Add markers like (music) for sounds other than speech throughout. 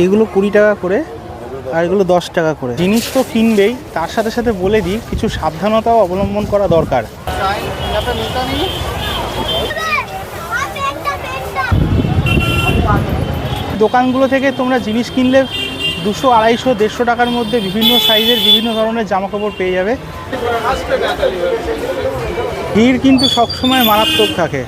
এইগুলো কুড়ি টাকা করে আর এগুলো দশ টাকা করে। জিনিস তো কিনবেই, তার সাথে সাথে বলে দিই, কিছু সাবধানতাও অবলম্বন করা দরকার। দোকানগুলো থেকে তোমরা জিনিস কিনলে দুশো, আড়াইশো, দেড়শো টাকার মধ্যে বিভিন্ন সাইজের, বিভিন্ন ধরনের জামাকাপড় পেয়ে যাবে। ভিড় কিন্তু সবসময় মারাত্মক থাকে।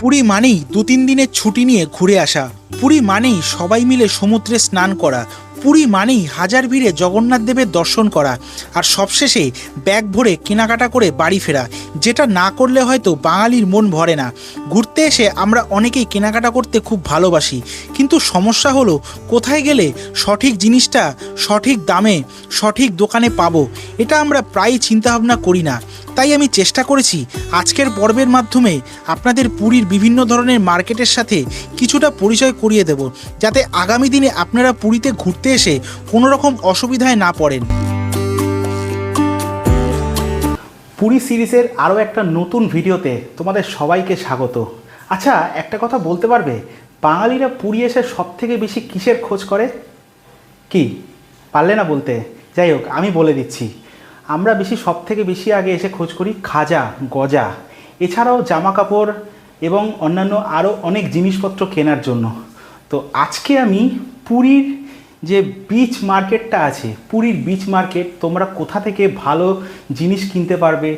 পুরী মানেই দু তিন দিনের ছুটি নিয়ে ঘুরে আসা। পুরী মানেই সবাই মিলে সমুদ্রে স্নান করা, পুরী মানেই হাজার ভিড়ে জগন্নাথ দেবের দর্শন করা, আর সবশেষে ব্যাগ ভরে কেনাকাটা করে বাড়ি ফেরা, যেটা না করলে হয়তো বাঙালির মন ভরে না। ঘুরতে এসে আমরা অনেকেই কেনাকাটা করতে খুব ভালোবাসি, কিন্তু সমস্যা হলো কোথায় গেলে সঠিক জিনিসটা সঠিক দামে সঠিক দোকানে পাবো, এটা আমরা প্রায়ই চিন্তাভাবনা করি না। তাই আমি চেষ্টা করেছি আজকের পর্বের মাধ্যমে আপনাদের পুরীর বিভিন্ন ধরনের মার্কেটের সাথে কিছুটা পরিচয় করিয়ে দেব, যাতে আগামী দিনে আপনারা পুরীতে ঘুরতে এসে কোনো রকম অসুবিধায় না পড়েন। পুরী সিরিজের আরও একটা নতুন ভিডিওতে তোমাদের সবাইকে স্বাগত। আচ্ছা একটা কথা বলতে পারবে? বাঙালিরা পুরী এসে সব থেকে বেশি কিসের খোঁজ করে? কি? পারলে না বলতে? যাই হোক, আমি বলে দিচ্ছি। আমরা বেশি সব থেকে বেশি আগে এসে খোঁজ করি খাজা, গজা। এছাড়াও জামা কাপড় এবং অন্যান্য আরও অনেক জিনিসপত্র কেনার জন্য। তো আজকে আমি পুরীর যে বিচ মার্কেটটা আছে, পুরীর বিচ মার্কেট তোমরা কোথা থেকে ভালো জিনিস কিনতে পারবে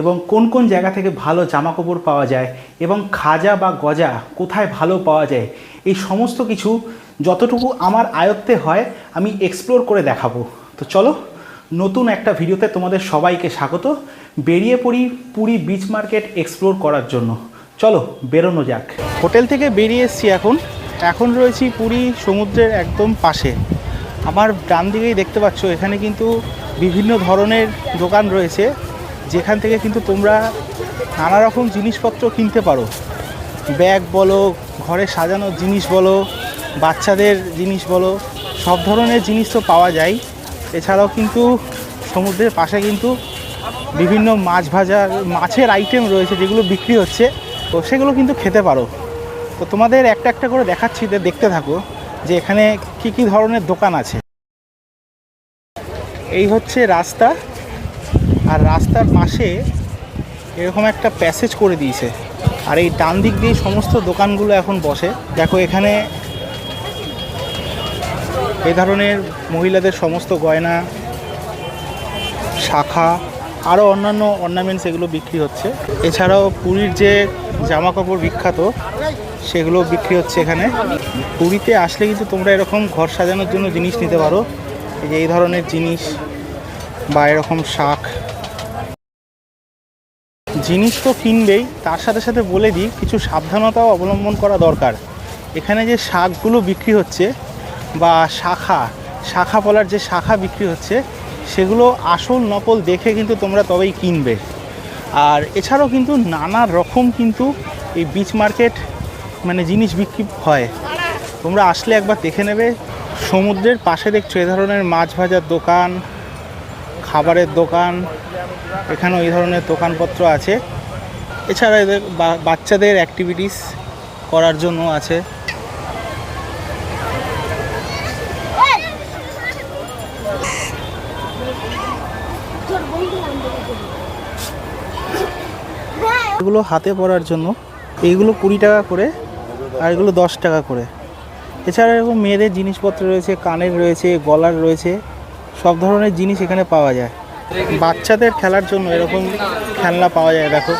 এবং কোন কোন জায়গা থেকে ভালো জামা কাপড় পাওয়া যায় এবং খাজা বা গজা কোথায় ভালো পাওয়া যায়, এই সমস্ত কিছু যতটুকু আমার আয়ত্তে হয় আমি এক্সপ্লোর করে দেখাবো। তো চলো নতুন একটা ভিডিওতে তোমাদের সবাইকে স্বাগত। বেরিয়ে পড়ি পুরী বিচ মার্কেট এক্সপ্লোর করার জন্য। চলো, বেরোনো যাক। হোটেল থেকে বেরিয়ে এসেছি এখন। এখন রয়েছি পুরী সমুদ্রের একদম পাশে। আমার ডান দিকেই দেখতে পাচ্ছ, এখানে কিন্তু বিভিন্ন ধরনের দোকান রয়েছে, যেখান থেকে কিন্তু তোমরা নানা রকম জিনিসপত্র কিনতে পারো। ব্যাগ বলো, ঘরে সাজানোর জিনিস বলো, বাচ্চাদের জিনিস বলো, সব ধরনের জিনিস তো পাওয়া যায়। এছাড়াও কিন্তু সমুদ্রের পাশে কিন্তু বিভিন্ন মাছ ভাজার মাছের আইটেম রয়েছে যেগুলো বিক্রি হচ্ছে। তো সেগুলো কিন্তু খেতে পারো। তো তোমাদের একটা একটা করে দেখাচ্ছি যে দেখতে থাকো যে এখানে কি কি ধরনের দোকান আছে। এই হচ্ছে রাস্তা। আর রাস্তার পাশে এরকম একটা প্যাসেজ করে দিয়েছে। আর এই ডান দিক দিয়ে সমস্ত দোকানগুলো এখন বসে। দেখো এখানে এই ধরনের মহিলাদের সমস্ত গয়না, শাখা আরও অন্যান্য অর্নামেন্টস এগুলো বিক্রি হচ্ছে। এছাড়াও পুরীর যে জামা কাপড় বিখ্যাত, সেগুলো বিক্রি হচ্ছে এখানে। পুরীতে আসলে কিন্তু তোমরা এরকম ঘর সাজানোর জন্য জিনিস নিতে পারো। এই যে এই ধরনের জিনিস বা এরকম শাক জিনিস তো কিনবেই, তার সাথে সাথে বলে দিই, কিছু সাবধানতাও অবলম্বন করা দরকার। এখানে যে শাকগুলো বিক্রি হচ্ছে বা শাখা শাখা পলার যে শাখা বিক্রি হচ্ছে, সেগুলো আসল নকল দেখে কিন্তু তোমরা তবেই কিনবে। আর এছাড়াও কিন্তু নানা রকম কিন্তু এই বিচ মার্কেট মানে জিনিস বিক্রি হয়। তোমরা আসলে একবার দেখে নেবে। সমুদ্রের পাশে দেখছ এ ধরনের মাছ ভাজার দোকান, খাবারের দোকান, এখানেও এই ধরনের দোকানপত্র আছে। এছাড়া এদের বাচ্চাদের অ্যাক্টিভিটিস করার জন্য আছে। এগুলো হাতে পরার জন্য, এইগুলো কুড়ি টাকা করে আর এগুলো দশ টাকা করে। এছাড়া এরকম মেয়েদের জিনিসপত্র রয়েছে, কানের রয়েছে, গলার রয়েছে, সব ধরনের জিনিস এখানে পাওয়া যায়। বাচ্চাদের খেলার জন্য এরকম খেলনা পাওয়া যায়, দেখো।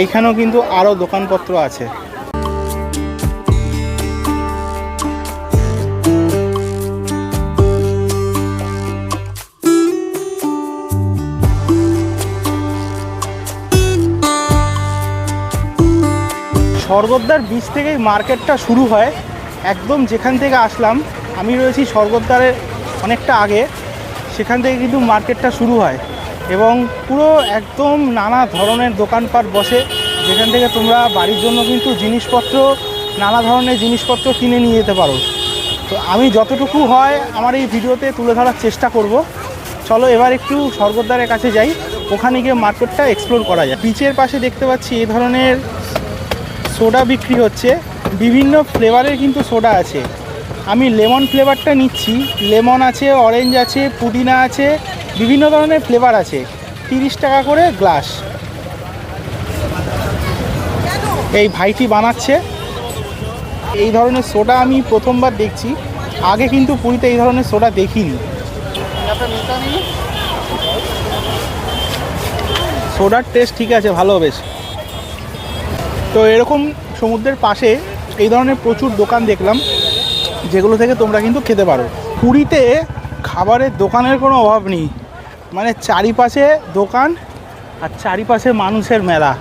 এইখানেও কিন্তু আরও দোকানপত্র আছে। স্বর্গদ্বার বীচ থেকেই মার্কেটটা শুরু হয়। একদম যেখান থেকে আসলাম, আমি রয়েছি স্বর্গদ্বারের অনেকটা আগে। সেখান থেকে কিন্তু মার্কেটটা শুরু হয় এবং পুরো একদম নানা ধরনের দোকানপাট বসে। যেখান থেকে তোমরা বাড়ির জন্য কিন্তু জিনিসপত্র, নানা ধরনের জিনিসপত্র কিনে নিয়ে যেতে পারো। তো আমি যতটুকু হয় আমার এই ভিডিওতে তুলে ধরার চেষ্টা করব। চলো এবার একটু স্বর্গদ্বারের কাছে যাই। ওখানে গিয়ে মার্কেটটা এক্সপ্লোর করা যায় পিচের পাশে দেখতে পাচ্ছি এই ধরনের সোডা বিক্রি হচ্ছে, বিভিন্ন ফ্লেভারের কিন্তু সোডা আছে। আমি লেমন ফ্লেভারটা নিচ্ছি, লেমন আছে, অরেঞ্জ আছে, পুদিনা আছে, বিভিন্ন ধরনের ফ্লেভার আছে, তিরিশ টাকা করে গ্লাস। এই ভাইটি বানাচ্ছে। এই ধরনের সোডা আমি প্রথমবার দেখছি, আগে কিন্তু পুরীতে এই ধরনের সোডা দেখিনি। সোডার টেস্ট ঠিক আছে, ভালো বেশ। তো এরকম সমুদ্রের পাশে এই ধরনের প্রচুর দোকান দেখলাম, যেগুলো থেকে তোমরা কিন্তু খেতে পারো। পুরীতে খাবারের দোকানের কোনো অভাব নেই। মানে চারিপাশে দোকান আর চারিপাশে মানুষের মেলা।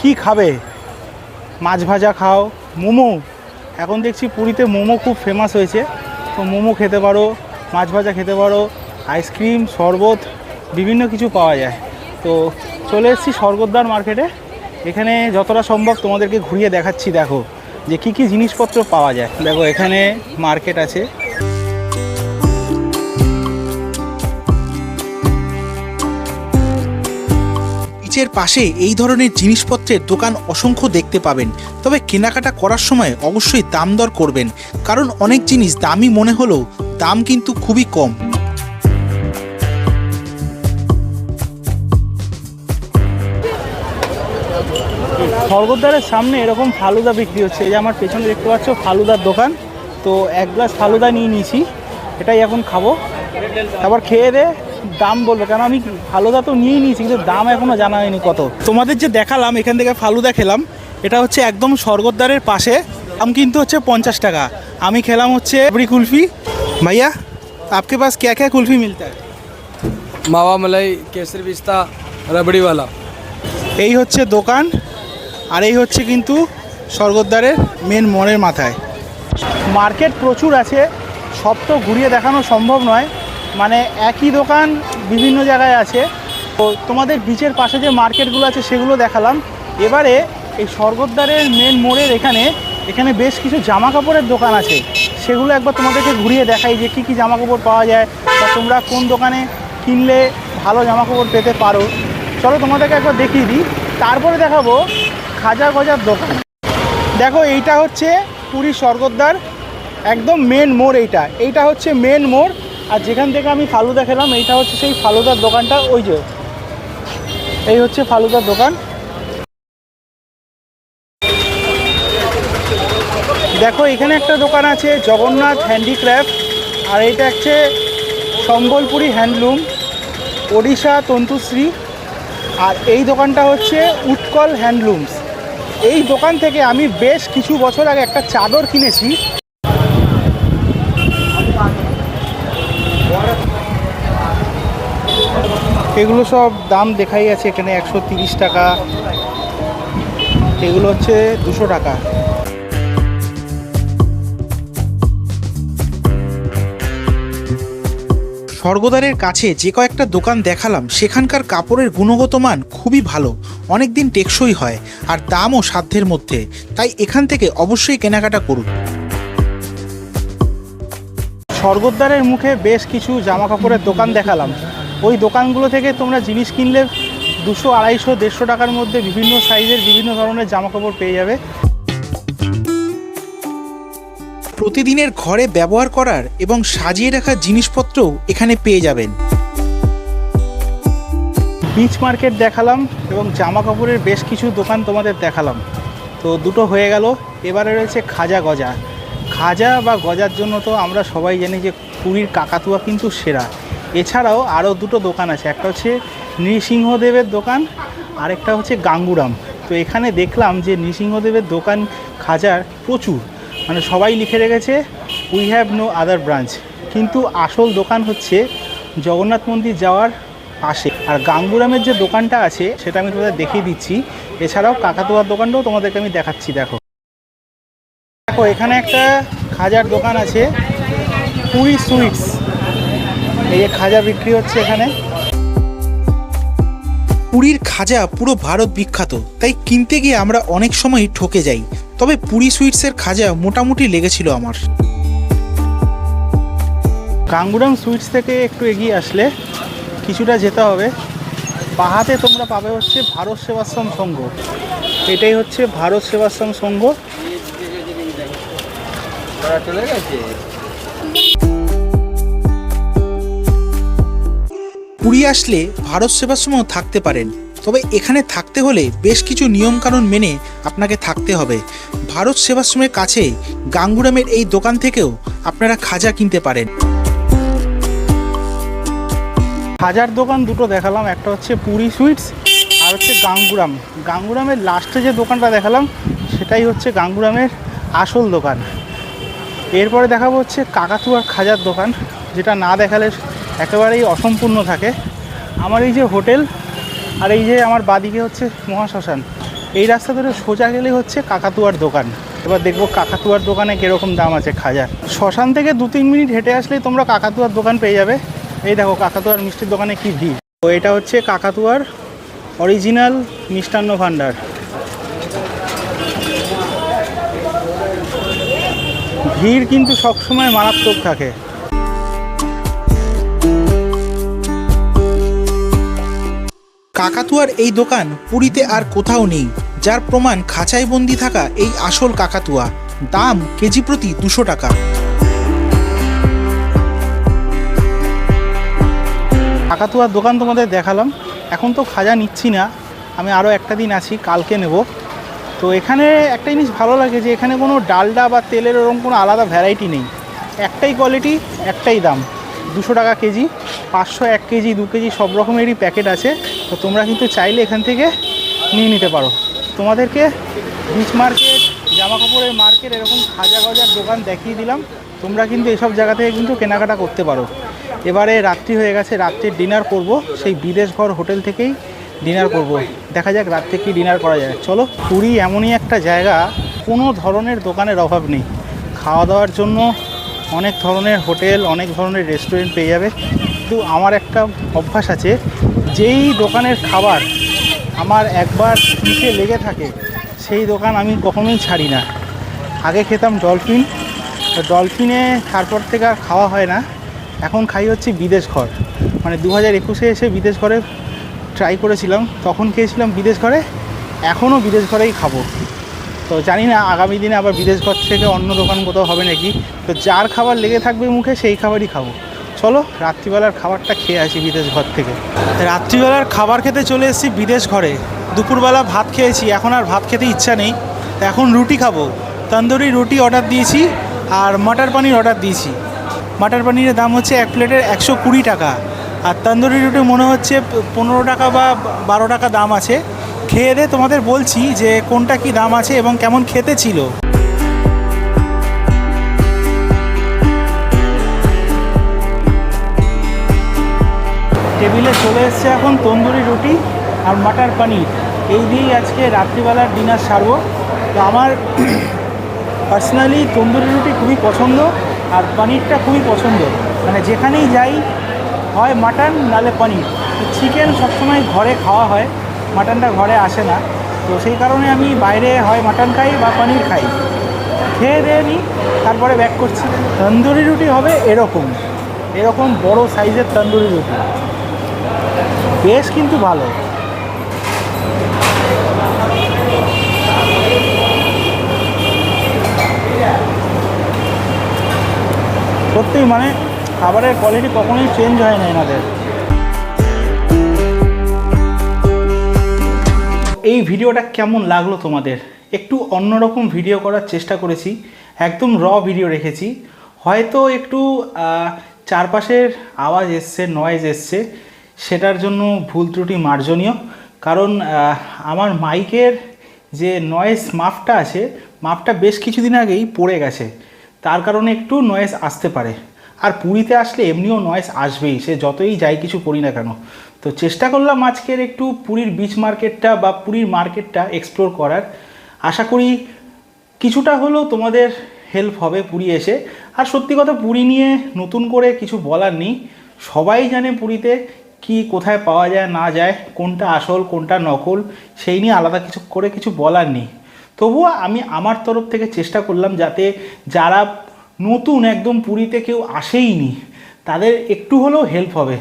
কি খাবে? মাছ ভাজা খাও, মোমো। এখন দেখছি পুরীতে মোমো খুব ফেমাস হয়েছে। তো মোমো খেতে পারো, মাছ ভাজা খেতে পারো আইসক্রিম শরবত, বিভিন্ন কিছু পাওয়া যায়। তো চলে এসেছি স্বর্গদ্বার মার্কেটে এখানে যতটা সম্ভব তোমাদেরকে ঘুরিয়ে দেখাচ্ছি, দেখো, যে কি কি জিনিসপত্র পাওয়া যায়। দেখো, এখানে মার্কেট আছে। বিচের পাশে এই ধরনের জিনিসপত্রের দোকান অসংখ্য দেখতে পাবেন। তবে কেনাকাটা করার সময় অবশ্যই দাম দর করবেন। কারণ অনেক জিনিস দামি মনে হলেও দাম কিন্তু খুবই কম। স্বর্গদ্বারের সামনে এরকম ফালুদা বিক্রি হচ্ছে এই যে আমার পেছনে দেখতে পাচ্ছ ফালুদার দোকান তো এক গ্লাস ফালুদা নিয়ে নিয়েছি এটাই এখন খাবো তারপর খেয়ে দে দাম বলবো কেন আমি ফালুদা তো নিয়েই নিয়েছি কিন্তু দাম এখনও জানা হয়নি কত তোমাদের যে দেখালাম এখান থেকে ফালুদা খেলাম এটা হচ্ছে একদম স্বর্গদ্বারের পাশে দাম কিন্তু হচ্ছে পঞ্চাশ টাকা আমি খেলাম হচ্ছে বড়ি কুলফি ভাইয়া आपके पास क्या क्या कुल्फी मिलता है मावा मलाई केसर पिस्ता रबड़ी वाला এই হচ্ছে দোকান আর এই হচ্ছে কিন্তু স্বর্গদ্বারের মেন মনের মাথায়। মার্কেট প্রচুর আছে, সব তো ঘুরিয়ে দেখানো সম্ভব নয়। মানে একই দোকান বিভিন্ন জায়গায় আছে। তো তোমাদের বিচের পাশে যে মার্কেটগুলো আছে, সেগুলো দেখালাম। এবারে এই স্বর্গদ্বারের মেন মোড়ের এখানে এখানে বেশ কিছু জামা কাপড়ের দোকান আছে। সেগুলো একবার তোমাদেরকে ঘুরিয়ে দেখাই যে কী কী জামা কাপড় পাওয়া যায় বা তোমরা কোন দোকানে কিনলে ভালো জামা কাপড় পেতে পারো। চলো তোমাদেরকে একবার দেখিয়ে দিই। তারপরে দেখাবো খাজা গজার দোকান। দেখো, এইটা হচ্ছে পুরী স্বর্গদ্বার, একদম মেন মোড় এইটা। এইটা হচ্ছে মেন মোড়, আর যেখান থেকে আমি ফালুদা খেলাম এইটা হচ্ছে সেই ফালুদার দোকানটা, ওই যে। এই হচ্ছে ফালুদার দোকান। দেখো, এখানে একটা দোকান আছে, জগন্নাথ হ্যান্ডিক্রাফট আর এটা হচ্ছে সম্বলপুরি হ্যান্ডলুম, ওড়িশা তন্তুশ্রী। আর এই দোকানটা হচ্ছে উৎকল হ্যান্ডলুমস। এই দোকান থেকে আমি বেশ কিছু বছর আগে একটা চাদর কিনেছি। এগুলো সব দাম দেখাই আছে, এখানে একশো টাকা। এগুলো হচ্ছে দুশো টাকা। স্বর্গদ্বারের কাছে যে কয়েকটা দোকান দেখালাম, সেখানকার কাপড়ের গুণগত মান খুবই ভালো। অনেক দিন টেকসই হয়, আর দামও সাধ্যের মধ্যে। তাই এখান থেকে অবশ্যই কেনাকাটা করুন। স্বর্গদ্বারের মুখে বেশ কিছু জামা কাপড়ের দোকান দেখালাম। ওই দোকানগুলো থেকে তোমরা জিনিস কিনলে দুশো, আড়াইশো, দেড়শো টাকার মধ্যে বিভিন্ন সাইজের বিভিন্ন ধরনের জামা কাপড় পেয়ে যাবে। প্রতিদিনের ঘরে ব্যবহার করার এবং সাজিয়ে রাখার জিনিসপত্রও এখানে পেয়ে যাবেন। বিচ মার্কেট দেখালাম এবং জামা কাপড়ের বেশ কিছু দোকান তোমাদের দেখালাম। তো দুটো হয়ে গেল। এবারে রয়েছে খাজা গজা। খাজা বা গজার জন্য তো আমরা সবাই জানি যে পুরীর কাকাতুয়া কিন্তু সেরা। এছাড়াও আরও দুটো দোকান আছে। একটা হচ্ছে নৃসিংহদেবের দোকান, আরেকটা হচ্ছে গাঙ্গুরাম। তো এখানে দেখলাম যে নৃসিংহদেবের দোকান, খাজার প্রচুর। মানে সবাই লিখে রেখেছে we have no other branch কিন্তু আসল দোকান হচ্ছে জগন্নাথ মন্দির যাওয়ার পাশে। আর গাঙ্গুরামের যে দোকানটা আছে, সেটা আমি তোমাদের দেখিয়ে দিচ্ছি। এছাড়াও কাকাতুয়ার দোকানটাও তোমাদেরকে আমি দেখাচ্ছি, দেখো। দেখো, এখানে একটা খাজার দোকান আছে, পুরী সুইটস। এই যে খাজা বিক্রি হচ্ছে এখানে। পুরীর খাজা পুরো ভারত বিখ্যাত, তাই কিনতে গিয়ে আমরা অনেক সময় ঠকে যাই। তবে পুরী সুইটসের খাজা মোটামুটি লেগেছিল আমার। গাঙ্গুরাম সুইটস থেকে একটু এগিয়ে আসলে কিছুটা যেতে হবে। বাহাতে তোমরা পাবে হচ্ছে ভারত সেবাশ্রম সংঘ। এটাই হচ্ছে ভারত সেবাশ্রম সংঘ। চলে গেছে। পুরী আসলে ভারত সেবাশ্রমেও থাকতে পারেন। তবে এখানে থাকতে হলে বেশ কিছু নিয়মকানুন মেনে আপনাকে থাকতে হবে। ভারত সেবাশ্রমের কাছে গাঙ্গুরামের এই দোকান থেকেও আপনারা খাজা কিনতে পারেন। খাজার দোকান দুটো দেখালাম, একটা হচ্ছে পুরী সুইটস আর হচ্ছে গাঙ্গুরাম। গাঙ্গুরামের লাস্টে যে দোকানটা দেখালাম, সেটাই হচ্ছে গাঙ্গুরামের আসল দোকান। এরপরে দেখাবো হচ্ছে কাকাতুয়ার খাজার দোকান, যেটা না দেখালে একেবারেই অসম্পূর্ণ থাকে। আমার এই যে হোটেল আর এই যে আমার বাদিকে হচ্ছে মহাশ্মশান, এই রাস্তা ধরে সোজা গেলে হচ্ছে কাকাতুয়ার দোকান। এবার দেখব কাকাতুয়ার দোকানে কীরকম দাম আছে খাজার। শ্মশান থেকে দু তিন মিনিট হেঁটে আসলেই তোমরা কাকাতুয়ার দোকান পেয়ে যাবে। এই দেখো কাকাতুয়ার মিষ্টির দোকানে কি ভিড়। তো এটা হচ্ছে কাকাতুয়ার অরিজিনাল মিষ্টান্ন ভাণ্ডার। ভিড় কিন্তু সবসময় মারাত্মক থাকে। কাকাতুয়ার এই দোকান পুরীতে আর কোথাও নেই, যার প্রমাণ খাঁচায় বন্দি থাকা এই আসল কাকাতুয়া। দাম কেজি প্রতি দুশো টাকা। কাকাতুয়ার দোকান তোমাদের দেখালাম, এখন তো খাজা নিচ্ছি না, আমি আরও একটা দিন আছি, কালকে নেব। তো এখানে একটা জিনিস ভালো লাগে যে এখানে কোনো ডালডা বা তেলের ওরকম কোনো আলাদা ভ্যারাইটি নেই। একটাই কোয়ালিটি একটাই দাম। দুশো টাকা কেজি, পাঁচশো এক কেজি, দু কেজি সব রকমেরই প্যাকেট আছে। তো তোমরা কিন্তু চাইলে এখান থেকে নিয়ে নিতে পারো। তোমাদেরকে বিচ মার্কেট জামা কাপড়ের মার্কেট এরকম খাজা গজার দোকান দেখিয়ে দিলাম। তোমরা কিন্তু এসব জায়গা থেকে কিন্তু কেনাকাটা করতে পারো। এবারে রাত্রি হয়ে গেছে, রাত্রির ডিনার করব। সেই বিদেশ ঘর হোটেল থেকেই ডিনার করব। দেখা যাক রাত্রে কি ডিনার করা যায়। চলো, পুরী এমনই একটা জায়গা, কোনো ধরনের দোকানের অভাব নেই। খাওয়া দাওয়ার জন্য অনেক ধরনের হোটেল, অনেক ধরনের রেস্টুরেন্ট পেয়ে যাবে। কিন্তু আমার একটা অভ্যাস আছে, যেই দোকানের খাবার আমার একবার নিচে লেগে থাকে, সেই দোকান আমি কখনোই ছাড়ি না। আগে খেতাম ডলফিন, ডলফিনে তারপর থেকে আর খাওয়া হয় না। এখন খাই হচ্ছে বিদেশ ঘর। মানে দু হাজার একুশে এসে বিদেশ ঘরে ট্রাই করেছিলাম, তখন খেয়েছিলাম বিদেশ ঘরে, এখনও বিদেশ ঘরেই খাব। তো জানি না আগামী দিনে আবার বিদেশ ঘর থেকে অন্য দোকান কোথাও হবে নাকি, তো যার খাবার লেগে থাকবে মুখে, সেই খাবারই খাব। চলো, রাত্রিবেলার খাবারটা খেয়ে আসি বিদেশ ঘর থেকে। রাত্রিবেলার খাবার খেতে চলে এসেছি বিদেশ ঘরে। দুপুরবেলা ভাত খেয়েছি, এখন আর ভাত খেতে ইচ্ছা নেই। এখন রুটি খাব। তন্দুরি রুটি অর্ডার দিয়েছি আর মটর পনির অর্ডার দিয়েছি। মাটার পনিরের দাম হচ্ছে এক প্লেটের একশো কুড়ি টাকা। আর তন্দুরি রুটি মনে হচ্ছে পনেরো টাকা বা বারো টাকা দাম আছে। খেয়ে দিয়ে তোমাদের বলছি যে কোনটা কি দাম আছে এবং কেমন খেতে ছিল। টেবিলে চলে এসছে এখন তন্দুরি রুটি আর মাটার পনির। এই দিয়েই আজকে রাত্রিবেলার ডিনার সারবো। তো আমার (clears throat) পার্সোনালি তন্দুরি রুটি খুবই পছন্দ আর পনিরটা খুবই পছন্দ। মানে যেখানেই যাই, হয় মাটন, নালে পনির। চিকেন সবসময় ঘরে খাওয়া হয়, মাটনটা ঘরে আসে না। তো সেই কারণে আমি বাইরে হয় মাটন খাই বা পনির খাই। খেয়ে দিয়ে নিই, তারপরে ব্যাক করছি। তন্দুরি রুটি হবে এরকম। এরকম বড় সাইজের তন্দুরি রুটি। বেশ কিন্তু ভালো। সত্যি মানে খাবারের কোয়ালিটি কখনোই চেঞ্জ হয় না এনাদের। এই ভিডিওটা কেমন লাগল তোমাদের? একটু অন্যরকম ভিডিও করার চেষ্টা করেছি, একদম র ভিডিও রেখেছি। হয়তো একটু চারপাশের আওয়াজ এসছে নয়েজ এসছে। সেটার জন্য ভুল ত্রুটি মার্জনীয়। কারণ আমার মাইকের যে নয়েজ মাপটা আছে, মাপটা বেশ কিছুদিন আগেই পড়ে গেছে। তার কারণে একটু নয়েজ আসতে পারে। আর পুরীতে আসলে এমনিও নয়েজ আসবেই, সে যতই যাই কিছু করি না কেন। তো চেষ্টা করলাম আজকের একটু পুরীর বিচ মার্কেটটা বা পুরীর মার্কেটটা এক্সপ্লোর করার। আশা করি কিছুটা হলেও তোমাদের হেল্প হবে পুরী এসে। আর সত্যি কথা, পুরী নিয়ে নতুন করে কিছু বলার নেই। সবাই জানে পুরীতে কি কোথায় পাওয়া যায়, না যায়, কোনটা আসল, কোনটা নকল, সেই নিয়ে আলাদা কিছু করে কিছু বলার নেই। তবুও আমি আমার তরফ থেকে চেষ্টা করলাম যাতে যারা নতুন একদম পুরীতে কেউ আসেইনি, তাদের একটু হলেও হেল্প হবে।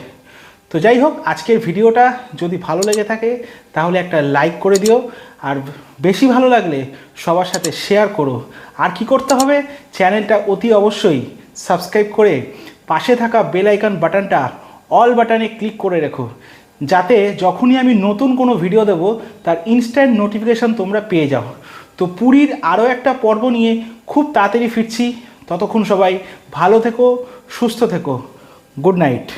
তো যাই হোক, আজকের ভিডিওটা যদি ভালো লেগে থাকে, তাহলে একটা লাইক করে দিও। আর বেশি ভালো লাগলে সবার সাথে শেয়ার করো। আর কি করতে হবে? চ্যানেলটা অতি অবশ্যই সাবস্ক্রাইব করে পাশে থাকা বেল আইকন বাটনটা অল বাটনে ক্লিক করে রেখো। যাতে যখনই আমি নতুন কোনো ভিডিও দেব, তার ইনস্ট্যান্ট নোটিফিকেশান তোমরা পেয়ে যাও। তো পুরীর আরও একটা পর্ব নিয়ে খুব তাড়াতাড়ি ফিরছি। ততক্ষণ সবাই ভালো থেকো, সুস্থ থেকো। Good night.